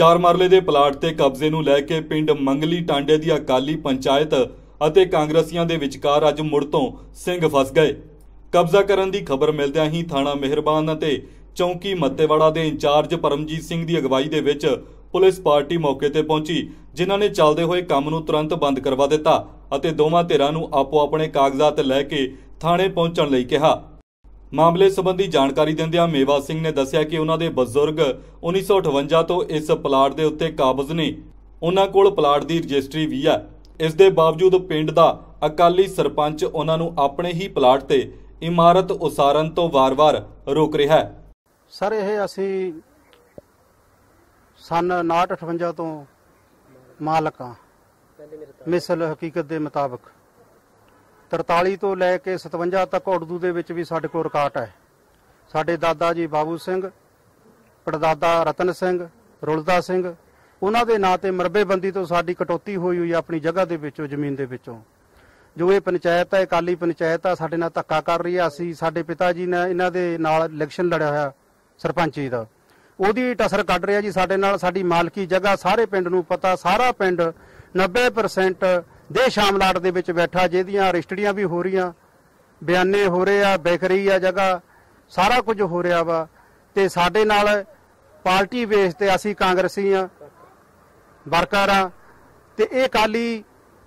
ਚਾਰ ਮਰਲੇ ਦੇ ਪਲਾਟ ਤੇ ਕਬਜ਼ੇ ਨੂੰ ਲੈ ਕੇ ਪਿੰਡ ਮੰਗਲੀ ਟਾਂਡੇ ਦੀ ਅਕਾਲੀ ਪੰਚਾਇਤ ਅਤੇ ਕਾਂਗਰਸੀਆਂ ਦੇ ਵਿਚਕਾਰ ਅੱਜ ਮੁੜ ਤੋਂ ਸਿੰਘ ਫਸ ਗਏ। ਕਬਜ਼ਾ ਕਰਨ ਦੀ ਖਬਰ ਮਿਲਦਿਆਂ ਹੀ ਥਾਣਾ ਮਿਹਰਬਾਨ ਅਤੇ ਚੌਂਕੀ ਮੱਤੇਵਾੜਾ ਦੇ ਇੰਚਾਰਜ ਪਰਮਜੀਤ ਸਿੰਘ ਦੀ ਅਗਵਾਈ ਦੇ ਵਿੱਚ ਪੁਲਿਸ ਪਾਰਟੀ ਮੌਕੇ ਤੇ ਪਹੁੰਚੀ, ਜਿਨ੍ਹਾਂ ਨੇ ਚੱਲਦੇ ਹੋਏ ਕੰਮ ਨੂੰ ਤੁਰੰਤ ਬੰਦ ਕਰਵਾ ਦਿੱਤਾ ਅਤੇ ਦੋਵਾਂ ਧਿਰਾਂ ਨੂੰ ਆਪੋ ਆਪਣੇ ਕਾਗਜ਼ਾਤ ਲੈ ਕੇ ਥਾਣੇ ਪਹੁੰਚਣ ਲਈ ਕਿਹਾ। ਮਾਮਲੇ ਸੰਬੰਧੀ ਜਾਣਕਾਰੀ ਦਿੰਦਿਆਂ ਮੇਵਾ ਸਿੰਘ ਨੇ ਦੱਸਿਆ ਕਿ ਉਹਨਾਂ ਦੇ ਬਜ਼ੁਰਗ 1958 ਤੋਂ ਇਸ ਪਲਾਟ ਦੇ ਉੱਤੇ ਕਾਬਜ਼ ਨੇ। ਉਹਨਾਂ ਕੋਲ ਪਲਾਟ ਦੀ ਰਜਿਸਟਰੀ ਵੀ ਹੈ। ਇਸ ਦੇ ਬਾਵਜੂਦ ਪਿੰਡ ਦਾ ਅਕਾਲੀ ਸਰਪੰਚ ਉਹਨਾਂ ਨੂੰ ਆਪਣੇ ਹੀ ਪਲਾਟ ਤੇ ਇਮਾਰਤ ਉਸਾਰਨ ਤੋਂ ਵਾਰ-ਵਾਰ ਰੋਕ ਰਿਹਾ ਹੈ। ਸਰ, ਇਹ ਅਸੀਂ ਸਨ 5958 ਤੋਂ ਮਾਲਕ ਮਿਸਲ ਹਕੀਕਤ ਦੇ ਮੁਤਾਬਕ। 43 ਤੋਂ ਲੈ ਕੇ 57 ਤੱਕ ਉਰਦੂ ਦੇ ਵਿੱਚ ਵੀ ਸਾਡੇ ਕੋਲ ਰਿਕਾਰਡ ਹੈ। ਸਾਡੇ ਦਾਦਾ ਜੀ ਬਾਬੂ ਸਿੰਘ, ਪੜਦਾਦਾ ਰਤਨ ਸਿੰਘ, ਰੁਲਦਾ ਸਿੰਘ, ਉਹਨਾਂ ਦੇ ਨਾਂ ਤੇ ਮਰਬੇਬੰਦੀ ਤੋਂ ਸਾਡੀ ਕਟੌਤੀ ਹੋਈ ਹੋਈ ਆਪਣੀ ਜਗ੍ਹਾ ਦੇ ਵਿੱਚੋਂ, ਜ਼ਮੀਨ ਦੇ ਵਿੱਚੋਂ। ਜੋ ਇਹ ਪੰਚਾਇਤ ਹੈ, ਅਕਾਲੀ ਪੰਚਾਇਤ ਆ, ਸਾਡੇ ਨਾਲ ਧੱਕਾ ਕਰ ਰਹੀ ਹੈ ਅਸੀਂ, ਸਾਡੇ ਪਿਤਾ ਜੀ ਨੇ ਇਹਨਾਂ ਦੇ ਨਾਲ ਇਲੈਕਸ਼ਨ ਲੜਿਆ ਹੋਇਆ, ਸਰਪੰਚੀ ਦਾ। ਉਹਦੀ ਟਸਰ ਕੱਢ ਰਿਹਾ ਜੀ ਸਾਡੇ ਨਾਲ, ਸਾਡੀ ਮਾਲਕੀ ਜਗ੍ਹਾ, ਸਾਰੇ ਪਿੰਡ ਨੂੰ ਪਤਾ, ਸਾਰਾ ਪਿੰਡ 90% ਦੇ ਸ਼ਾਮਲਾਟ ਦੇ ਵਿੱਚ ਬੈਠਾ, ਜਿਹਦੀਆਂ ਰਜਿਸਟਰੀਆਂ ਵੀ ਹੋ ਰਹੀਆਂ, ਬਿਆਨੇ ਹੋ ਰਹੇ ਆ ਵਿਕ ਰਹੀ ਆ ਜਗ੍ਹਾ, ਸਾਰਾ ਕੁਝ ਹੋ ਰਿਹਾ ਵਾ। ਤੇ ਸਾਡੇ ਨਾਲ ਪਾਰਟੀ ਬੇਸ ਤੇ ਅਸੀਂ ਕਾਂਗਰਸੀ ਆ, ਵਰਕਰ ਆ। ਤੇ ਇਹ ਕਾਲੀ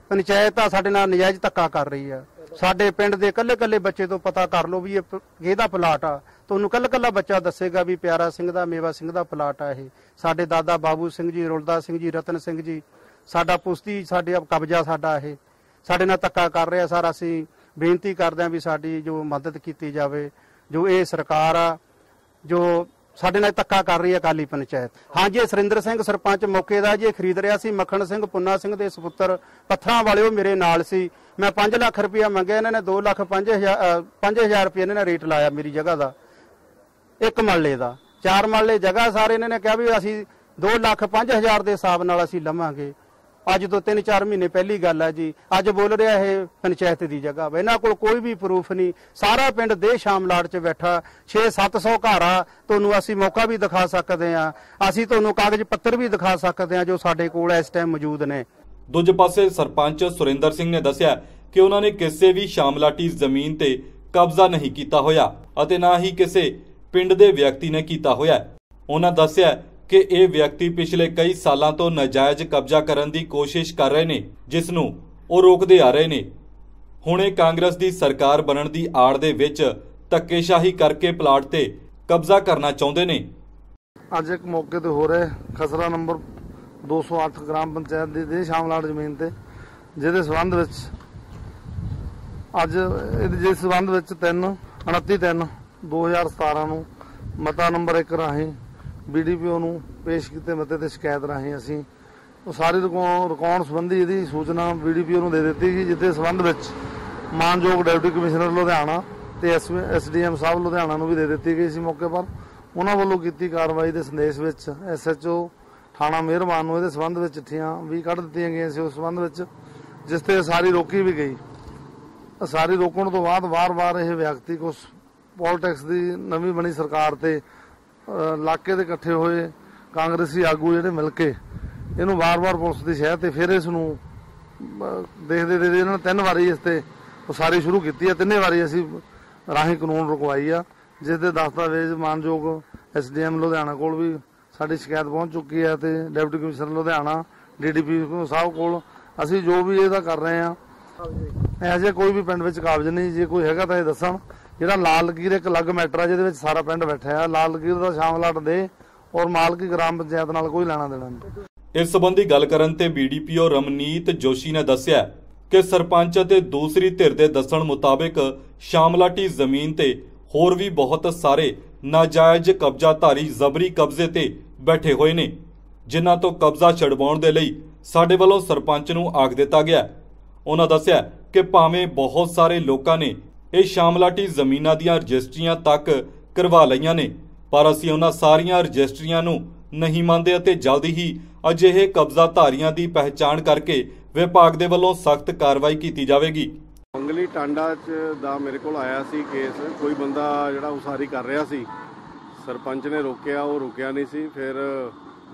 ਪੰਚਾਇਤ ਆ, ਸਾਡੇ ਨਾਲ ਨਜਾਇਜ਼ ਧੱਕਾ ਕਰ ਰਹੀ ਆ। ਸਾਡੇ ਪਿੰਡ ਦੇ ਕੱਲੇ ਕੱਲੇ ਬੱਚੇ ਤੋਂ ਪਤਾ ਕਰ ਲਓ ਵੀ ਇਹ ਕਿਹਦਾ ਪਲਾਟ ਆ। ਤੁਹਾਨੂੰ ਕੱਲਾ ਕੱਲਾ ਬੱਚਾ ਦੱਸੇਗਾ ਵੀ ਪਿਆਰਾ ਸਿੰਘ ਦਾ, ਮੇਵਾ ਸਿੰਘ ਦਾ ਪਲਾਟ ਆ ਇਹ। ਸਾਡੇ ਦਾਦਾ ਬਾਬੂ ਸਿੰਘ ਜੀ, ਰੁਲਦਾ ਸਿੰਘ ਜੀ, ਰਤਨ ਸਿੰਘ ਜੀ ਸਾਡਾ ਪੁਸ਼ਤੀ, ਸਾਡੇ ਕਬਜ਼ਾ ਸਾਡਾ ਇਹ। ਸਾਡੇ ਨਾਲ ਧੱਕਾ ਕਰ ਰਿਹਾ ਸਰ, ਅਸੀਂ ਬੇਨਤੀ ਕਰਦੇ ਹਾਂ ਵੀ ਸਾਡੀ ਜੋ ਮਦਦ ਕੀਤੀ ਜਾਵੇ, ਜੋ ਇਹ ਸਰਕਾਰ ਆ, ਜੋ ਸਾਡੇ ਨਾਲ ਧੱਕਾ ਕਰ ਰਹੀ ਹੈ ਅਕਾਲੀ ਪੰਚਾਇਤ। ਹਾਂਜੀ ਇਹ ਸੁਰਿੰਦਰ ਸਿੰਘ ਸਰਪੰਚ ਮੌਕੇ ਦਾ ਜੀ, ਇਹ ਖਰੀਦ ਰਿਹਾ ਸੀ। ਮੱਖਣ ਸਿੰਘ, ਪੁੰਨਾ ਸਿੰਘ ਦੇ ਸੁਪੁੱਤਰ ਪੱਥਰਾਂ ਵਾਲੇ ਉਹ ਮੇਰੇ ਨਾਲ ਸੀ। ਮੈਂ 5 ਲੱਖ ਰੁਪਇਆ ਮੰਗਿਆ, ਇਹਨਾਂ ਨੇ 2 ਲੱਖ 5000 5000 ਰੁਪਏ ਇਹਨਾਂ ਨੇ ਰੇਟ ਲਾਇਆ ਮੇਰੀ ਜਗ੍ਹਾ ਦਾ। ਇੱਕ ਮਰਲੇ ਦਾ। ਚਾਰ ਮਰਲੇ ਜਗ੍ਹਾ ਸਾਰੇ ਇਹਨਾਂ ਨੇ ਕਿਹਾ ਵੀ ਅਸੀਂ 2 ਲੱਖ 5000 ਦੇ ਹਿਸਾਬ ਨਾਲ ਅਸੀਂ ਲਵਾਂਗੇ। ਅੱਜ ਤੋਂ 3-4 ਮਹੀਨੇ ਪਹਿਲੀ ਗੱਲ ਹੈ ਜੀ। ਅੱਜ ਬੋਲ ਰਿਹਾ ਇਹ ਪੰਚਾਇਤ ਦੀ ਜਗ੍ਹਾ ਵਾ। ਇਹਨਾਂ ਕੋਲ ਕੋਈ ਵੀ ਪ੍ਰੂਫ ਨਹੀਂ। ਸਾਰਾ ਪਿੰਡ ਦੇ ਸ਼ਾਮਲਾਟ 'ਚ ਬੈਠਾ। 6-700 ਘਰ ਆ। ਤੁਹਾਨੂੰ ਅਸੀਂ ਮੌਕਾ ਵੀ ਦਿਖਾ ਸਕਦੇ ਆ। ਅਸੀਂ ਤੁਹਾਨੂੰ ਕਾਗਜ਼ ਪੱਤਰ ਵੀ ਦਿਖਾ ਸਕਦੇ ਆ ਜੋ ਸਾਡੇ ਕੋਲ ਇਸ ਟਾਈਮ ਮੌਜੂਦ ਨੇ। ਦੂਜੇ ਪਾਸੇ ਸਰਪੰਚ ਸੁਰਿੰਦਰ ਸਿੰਘ ਨੇ ਦੱਸਿਆ ਕਿ ਉਹਨਾਂ ਨੇ ਕਿਸੇ ਵੀ ਸ਼ਾਮਲਾਟੀ ਜ਼ਮੀਨ ਤੇ ਕਬਜ਼ਾ ਨਹੀਂ ਕੀਤਾ ਹੋਇਆ ਅਤੇ ਨਾ ਹੀ ਕਿਸੇ ਪਿੰਡ ਦੇ ਵਿਅਕਤੀ ਨੇ ਕੀਤਾ ਹੋਇਆ। ਉਹਨਾਂ ਦੱਸਿਆ ਕਿ ਇਹ ਵਿਅਕਤੀ ਪਿਛਲੇ ਕਈ ਸਾਲਾਂ ਤੋਂ ਨਾਜਾਇਜ਼ ਕਬਜ਼ਾ ਕਰਨ ਦੀ ਕੋਸ਼ਿਸ਼ ਕਰ ਰਹੇ ਨੇ, ਜਿਸ ਨੂੰ ਉਹ ਰੋਕਦੇ ਆ ਰਹੇ ਨੇ। ਹੁਣ ਇਹ ਕਾਂਗਰਸ ਦੀ ਸਰਕਾਰ ਬਣਨ ਦੀ ਆੜ ਦੇ ਵਿੱਚ ਧੱਕੇਸ਼ਾਹੀ ਕਰਕੇ ਪਲਾਟ ਤੇ ਕਬਜ਼ਾ ਕਰਨਾ ਚਾਹੁੰਦੇ ਨੇ। ਅੱਜ ਇੱਕ ਮੌਕੇ ਤੇ ਹੋ ਰਿਹਾ ਖਸਰਾ ਨੰਬਰ 208 ਗ੍ਰਾਮ ਪੰਚਾਇਤ ਦੀ ਦੇ ਸ਼ਾਮਲਾਟ ਜ਼ਮੀਨ ਤੇ, ਜਿਹਦੇ ਸਬੰਧ ਵਿੱਚ ਅੱਜ ਇਹਦੇ ਜਿਸ ਸਬੰਧ ਵਿੱਚ 3 29 3 2017 ਨੂੰ ਮਤਾ ਨੰਬਰ 1 ਰਾਹੀਂ ਬੀਡੀਪੀਓ ਨੂੰ ਪੇਸ਼ ਕੀਤੇ ਮਤੇ ਤੇ ਸ਼ਿਕਾਇਤ ਰਾਹੀਂ ਅਸੀਂ ਉਹ ਸਾਰੀ ਰਿਕਾਰਡ ਰਿਕਾਰਡ ਸੰਬੰਧੀ ਇਹਦੀ ਸੂਚਨਾ ਬੀਡੀਪੀਓ ਨੂੰ ਦੇ ਦਿੱਤੀ ਗਈ ਜਿੱਤੇ ਸੰਬੰਧ ਵਿੱਚ ਮਾਨਯੋਗ ਡਿਪਟੀ ਕਮਿਸ਼ਨਰ ਲੁਧਿਆਣਾ ਤੇ ਐਸਡੀਐਮ ਸਾਹਿਬ ਲੁਧਿਆਣਾ ਨੂੰ ਵੀ ਦੇ ਦਿੱਤੀ ਗਈ ਸੀ ਮੌਕੇ ਪਰ। ਉਹਨਾਂ ਵੱਲੋਂ ਕੀਤੀ ਕਾਰਵਾਈ ਦੇ ਸੰਦੇਸ਼ ਵਿੱਚ ਐਸਐਚਓ ਥਾਣਾ ਮਿਹਰਬਾਨ ਨੂੰ ਇਹਦੇ ਸੰਬੰਧ ਵਿੱਚ ਚਿੱਠੀਆਂ ਵੀ ਕੱਢ ਦਿੱਤੀਆਂ ਗਈਆਂ ਸੀ। ਉਸ ਸੰਬੰਧ ਵਿੱਚ ਜਿਸ ਤੇ ਸਾਰੀ ਰੋਕੀ ਵੀ ਗਈ। ਸਾਰੀ ਰੋਕਣ ਤੋਂ ਬਾਅਦ ਵਾਰ-ਵਾਰ ਇਹ ਵਿਅਕਤੀ ਕੁਝ ਪੋਲਿਟਿਕਸ ਦੀ ਨਵੀਂ ਬਣੀ ਸਰਕਾਰ ਤੇ ਇਲਾਕੇ ਦੇ ਇਕੱਠੇ ਹੋਏ, ਕਾਂਗਰਸੀ ਆਗੂ ਜਿਹੜੇ ਮਿਲ ਕੇ, ਇਹਨੂੰ ਵਾਰ-ਵਾਰ ਪੁਲਿਸ ਦੀ ਸ਼ਹਿ ਤੇ ਫਿਰ ਇਸ ਨੂੰ ਦੇਖਦੇ ਦੇਖਦੇ ਇਹਨਾਂ ਨੇ ਤਿੰਨ ਵਾਰੀ ਇਸ ਤੇ ਉਸਾਰੀ ਸ਼ੁਰੂ ਕੀਤੀ ਹੈ। ਤਿੰਨੇ ਵਾਰੀ ਅਸੀਂ ਰਾਹੀਂ ਕਾਨੂੰਨ ਰੁਕਵਾਈ ਆ, ਜਿਸ ਦੇ ਦਸਤਾਵੇਜ਼ ਮਾਨਯੋਗ ਐਸਡੀਐਮ ਲੁਧਿਆਣਾ ਕੋਲ ਵੀ ਸਾਡੀ ਸ਼ਿਕਾਇਤ ਪਹੁੰਚ ਚੁੱਕੀ ਹੈ ਤੇ ਡਿਪਟੀ ਕਮਿਸ਼ਨਰ ਲੁਧਿਆਣਾ ਡੀਡੀਪੀ ਸਾਹਿਬ ਕੋਲ ਅਸੀਂ ਜੋ ਵੀ ਇਹਦਾ ਕਰ ਰਹੇ ਆ ਐਸੇ ਕੋਈ ਵੀ ਪਿੰਡ ਵਿੱਚ ਕਾਬਜ ਨਹੀਂ। ਜੇ ਕੋਈ ਹੈਗਾ ਤਾਂ ਇਹ ਦੱਸਣ। ਜਿਹੜਾ ਲਾਲ ਲਕੀਰ ਇੱਕ ਅਲੱਗ ਮੈਟਰ ਆ, ਜਿਹਦੇ ਵਿੱਚ ਸਾਰਾ ਪਿੰਡ ਬੈਠਾ ਆ। ਲਾਲ ਲਕੀਰ ਦਾ ਸ਼ਾਮਲਾਟ ਦੇ ਔਰ ਮਾਲਕੀ ਗ੍ਰਾਮ ਪੰਚਾਇਤ ਨਾਲ ਕੋਈ ਲੈਣਾ ਦੇਣਾ ਨਹੀਂ। ਇਸ ਸੰਬੰਧੀ ਗੱਲ ਕਰਨ ਤੇ ਬੀਡੀਪੀਓ ਰਮਨੀਤ ਜੋਸ਼ੀ ਨੇ ਦੱਸਿਆ ਕਿ ਸਰਪੰਚ ਅਤੇ ਦੂਸਰੀ ਧਿਰ ਦੇ ਦੱਸਣ ਮੁਤਾਬਕ ਸ਼ਾਮਲਾਟੀ ਜ਼ਮੀਨ ਤੇ ਹੋਰ ਵੀ ਬਹੁਤ ਸਾਰੇ ਨਾਜਾਇਜ਼ ਕਬਜ਼ਾਧਾਰੀ ਜ਼ਬਰੀ ਕਬਜ਼ੇ ਤੇ ਬੈਠੇ ਹੋਏ ਨੇ, ਜਿਨ੍ਹਾਂ ਤੋਂ ਕਬਜ਼ਾ ਛਡਵਾਉਣ ਦੇ ਲਈ ਸਾਡੇ ਵੱਲੋਂ ਸਰਪੰਚ ਨੂੰ ਆਖ ਦਿੱਤਾ ਗਿਆ। ਉਹਨਾਂ ਦੱਸਿਆ ਕਿ ਭਾਵੇਂ ਬਹੁਤ ਸਾਰੇ ਲੋਕਾਂ ਨੇ ਇਹ ਸ਼ਾਮਲਾਟੀ ਜ਼ਮੀਨਾਂ ਦੀਆਂ ਰਜਿਸਟਰੀਆਂ ਤੱਕ ਕਰਵਾ ਲਈਆਂ ਨੇ। ਪਰ ਅਸੀਂ ਉਹਨਾਂ ਸਾਰੀਆਂ ਰਜਿਸਟਰੀਆਂ ਨੂੰ ਨਹੀਂ ਮੰਨਦੇ ਅਤੇ ਜਲਦੀ ਹੀ ਅਜਿਹੇ ਕਬਜ਼ਾਧਾਰੀਆਂ ਦੀ ਪਹਿਚਾਣ ਕਰਕੇ ਵਿਭਾਗ ਦੇ ਵੱਲੋਂ ਸਖਤ ਕਾਰਵਾਈ ਕੀਤੀ ਜਾਵੇਗੀ। ਮੰਗਲੀ ਟਾਂਡਾ ਚ ਦਾ ਮੇਰੇ ਕੋਲ ਆਇਆ ਸੀ ਕੇਸ। ਕੋਈ ਬੰਦਾ ਜਿਹੜਾ ਉਸਾਰੀ ਕਰ ਰਿਹਾ ਸੀ, ਸਰਪੰਚ ਨੇ ਰੋਕਿਆ, ਉਹ ਰੁਕਿਆ ਨਹੀਂ ਸੀ। ਫਿਰ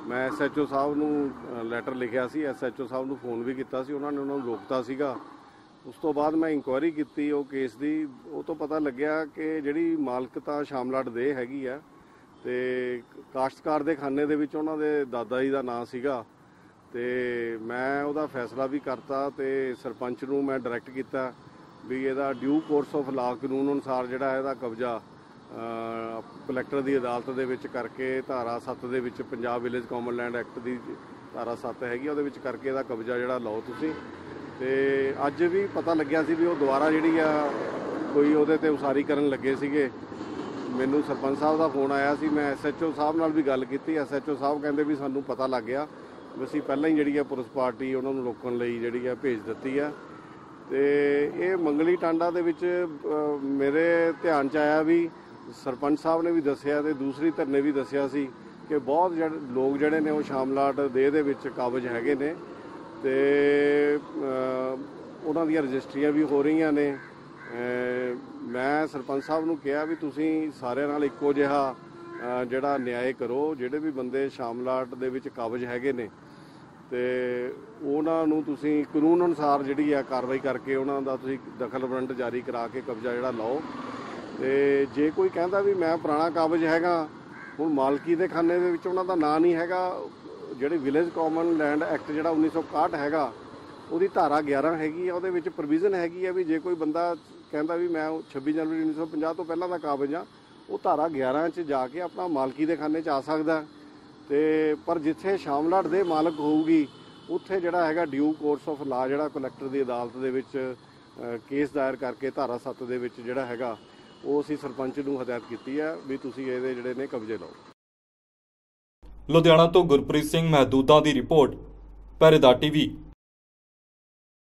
ਮੈਂ ਐਸਐਚਓ ਸਾਹਿਬ ਨੂੰ ਲੈਟਰ ਲਿਖਿਆ ਸੀ। ਐਸਐਚਓ ਸਾਹਿਬ ਨੂੰ ਫੋਨ ਵੀ ਕੀਤਾ ਸੀ। ਉਹਨਾਂ ਨੇ ਉਹਨਾਂ ਨੂੰ ਰੋਕਤਾ ਸੀਗਾ। ਉਸ ਤੋਂ ਬਾਅਦ ਮੈਂ ਇਨਕੁਆਇਰੀ ਕੀਤੀ ਉਹ ਕੇਸ ਦੀ ਉਹ ਤੋਂ ਪਤਾ ਲੱਗਿਆ ਕਿ ਜਿਹੜੀ ਮਾਲਕਤਾ ਸ਼ਾਮਲਾਟ ਦੇ ਹੈਗੀ ਆ ਤੇ ਕਾਸ਼ਤਕਾਰ ਦੇ ਖਾਨੇ ਦੇ ਵਿੱਚ ਉਹਨਾਂ ਦੇ ਦਾਦਾ ਜੀ ਦਾ ਨਾਂ ਸੀਗਾ ਤੇ ਮੈਂ ਉਹਦਾ ਫੈਸਲਾ ਵੀ ਕਰਤਾ ਤੇ ਸਰਪੰਚ ਨੂੰ ਮੈਂ ਡਾਇਰੈਕਟ ਕੀਤਾ ਵੀ ਇਹਦਾ ਡਿਊ ਕੋਰਸ ਆਫ ਲਾਅ ਕਾਨੂੰਨ ਅਨੁਸਾਰ ਜਿਹੜਾ ਇਹਦਾ ਕਬਜ਼ਾ ਕਲੈਕਟਰ ਦੀ ਅਦਾਲਤ ਦੇ ਵਿੱਚ ਕਰਕੇ ਧਾਰਾ 7 ਦੇ ਵਿੱਚ Punjab village common land act ਦੀ ਧਾਰਾ 7 ਹੈਗੀ ਆ, ਉਹਦੇ ਵਿੱਚ ਕਰਕੇ ਇਹਦਾ ਕਬਜ਼ਾ ਜਿਹੜਾ ਲਓ ਤੁਸੀਂ। ਤੇ ਅੱਜ ਵੀ ਪਤਾ ਲੱਗਿਆ ਸੀ ਵੀ ਉਹ ਦੁਬਾਰਾ ਜਿਹੜੀ ਆ ਕੋਈ ਉਹਦੇ ਤੇ ਉਸਾਰੀ ਕਰਨ ਲੱਗੇ ਸੀਗੇ। ਮੈਨੂੰ ਸਰਪੰਚ ਸਾਹਿਬ ਦਾ ਫੋਨ ਆਇਆ ਸੀ, ਮੈਂ ਐਸਐਚਓ ਸਾਹਿਬ ਨਾਲ ਵੀ ਗੱਲ ਕੀਤੀ। ਐਸਐਚਓ ਸਾਹਿਬ ਕਹਿੰਦੇ ਵੀ ਸਾਨੂੰ ਪਤਾ ਲੱਗ ਗਿਆ ਵੀ ਅਸੀਂ ਪਹਿਲਾਂ ਹੀ ਜਿਹੜੀ ਆ ਪੁਲਿਸ ਪਾਰਟੀ ਉਹਨਾਂ ਨੂੰ ਰੋਕਣ ਲਈ ਜਿਹੜੀ ਆ ਭੇਜ ਦਿੱਤੀ ਆ। ਤੇ ਇਹ ਮੰਗਲੀ ਟਾਂਡਾ ਦੇ ਵਿੱਚ ਮੇਰੇ ਧਿਆਨ ਚ ਆਇਆ ਵੀ ਸਰਪੰਚ ਸਾਹਿਬ ਨੇ ਵੀ ਦੱਸਿਆ ਤੇ ਦੂਸਰੀ ਧਰਨੇ ਵੀ ਦੱਸਿਆ ਸੀ ਕਿ ਬਹੁਤ ਜਿਹੜੇ ਲੋਕ ਜਿਹੜੇ ਨੇ ਉਹ ਸ਼ਾਮਲਾਟ ਦੇ ਦੇ ਵਿੱਚ ਕਾਬਜ ਹੈਗੇ ਨੇ। ਤੇ ਉਹਨਾਂ ਦੀਆਂ ਰਜਿਸਟਰੀਆਂ ਵੀ ਹੋ ਰਹੀਆਂ ਨੇ। ਮੈਂ ਸਰਪੰਚ ਸਾਹਿਬ ਨੂੰ ਕਿਹਾ ਵੀ ਤੁਸੀਂ ਸਾਰਿਆਂ ਨਾਲ ਇੱਕੋ ਜਿਹਾ ਜਿਹੜਾ ਨਿਆਂ ਕਰੋ, ਜਿਹੜੇ ਵੀ ਬੰਦੇ ਸ਼ਾਮਲਾਟ ਦੇ ਵਿੱਚ ਕਾਬਜ ਹੈਗੇ ਨੇ। ਤੇ ਉਹਨਾਂ ਨੂੰ ਤੁਸੀਂ ਕਾਨੂੰਨ ਅਨੁਸਾਰ ਜਿਹੜੀ ਆ ਕਾਰਵਾਈ ਕਰਕੇ ਉਹਨਾਂ ਦਾ ਤੁਸੀਂ ਦਖਲ ਵਾਰੰਟ ਜਾਰੀ ਕਰਾ ਕੇ ਕਬਜ਼ਾ ਜਿਹੜਾ ਲਓ। ਤੇ ਜੇ ਕੋਈ ਕਹਿੰਦਾ ਵੀ ਮੈਂ ਪੁਰਾਣਾ ਕਾਬਜ ਹੈਗਾ, ਹੁਣ ਮਾਲਕੀ ਦੇ ਖਾਨੇ ਦੇ ਵਿੱਚ ਉਹਨਾਂ ਦਾ ਨਾਂ ਨਹੀਂ ਹੈਗਾ ਜਿਹੜੇ ਵਿਲੇਜ ਕਾਮਨ ਲੈਂਡ ਐਕਟ ਜਿਹੜਾ 1961 ਹੈਗਾ, ਉਹਦੀ ਧਾਰਾ 11 ਹੈਗੀ ਆ, ਉਹਦੇ ਵਿੱਚ ਪ੍ਰੋਵੀਜ਼ਨ ਹੈਗੀ ਆ ਵੀ ਜੇ ਕੋਈ ਬੰਦਾ ਕਹਿੰਦਾ ਵੀ ਮੈਂ ਉਹ 26 ਜਨਵਰੀ 1950 ਤੋਂ ਪਹਿਲਾਂ ਦਾ ਕਾਬਜ ਆ, ਉਹ ਧਾਰਾ 11 ਚ ਜਾ ਕੇ ਆਪਣਾ ਮਾਲਕੀ ਦੇ ਖਾਨੇ ਚ ਆ ਸਕਦਾ। ਤੇ ਪਰ ਜਿੱਥੇ ਸ਼ਾਮਲਾਟ ਦੇ ਮਾਲਕ ਹੋਊਗੀ, ਉੱਥੇ ਜਿਹੜਾ ਹੈਗਾ ਡਿਊ ਕੋਰਸ ਆਫ ਲਾ ਜਿਹੜਾ ਕਲੈਕਟਰ ਦੀ ਅਦਾਲਤ ਦੇ ਵਿੱਚ ਕੇਸ ਦਾਇਰ ਕਰਕੇ ਧਾਰਾ 7 ਦੇ ਵਿੱਚ ਜਿਹੜਾ ਹੈਗਾ, ਉਹ ਅਸੀਂ ਸਰਪੰਚ ਨੂੰ ਹਦਾਇਤ ਕੀਤੀ ਹੈ ਵੀ ਤੁਸੀਂ ਇਹਦੇ ਜਿਹੜੇ ਨੇ ਕਬਜ਼ੇ ਲਓ। ਲੁਧਿਆਣਾ ਤੋਂ ਗੁਰਪ੍ਰੀਤ ਸਿੰਘ ਮਹਿਦੂਦਾ ਦੀ ਰਿਪੋਰਟ ਪਹਿਰੇਦਾਰ ਟੀਵੀ।